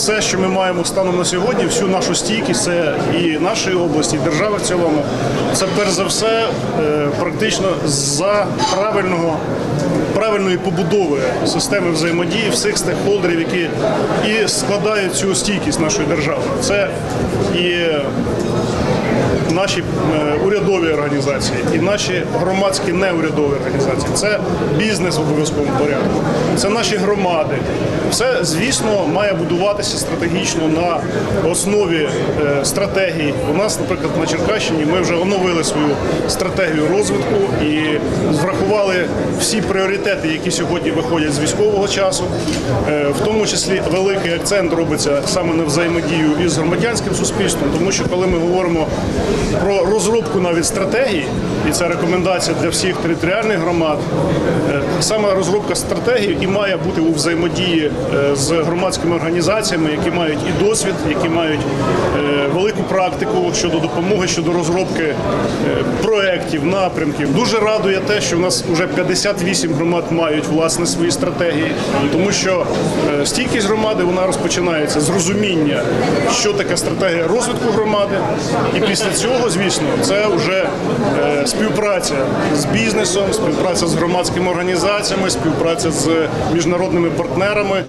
все, що ми маємо станом на сьогодні, всю нашу стійкість, це і нашої області, і держави в цілому, це перш за все е, практично за правильного. Правильної побудови системи взаємодії всіх стейкхолдерів, які і складають цю стійкість нашої держави. Це і наші е, урядові організації і наші громадські неурядові організації. Це бізнес в обов'язковому порядку, це наші громади. Все, звісно, має будуватися стратегічно на основі е, стратегій. У нас, наприклад, на Черкащині ми вже оновили свою стратегію розвитку і врахували всі пріоритети, які сьогодні виходять з військового часу. Е, В тому числі великий акцент робиться саме на взаємодію із громадянським суспільством, тому що коли ми говоримо про розробку навіть стратегії, і це рекомендація для всіх територіальних громад. е, Саме розробка стратегії і має бути у взаємодії е, з громадськими організаціями, які мають і досвід, які мають е, велику практику щодо допомоги, щодо розробки проєктів, напрямків. Дуже радує те, що в нас вже 58 громад мають власне свої стратегії, тому що стійкість громади вона розпочинається з розуміння, що таке стратегія розвитку громади, і після цього, звісно, це вже е, співпраця з бізнесом, співпраця з громадськими організаціями, співпраця з міжнародними партнерами.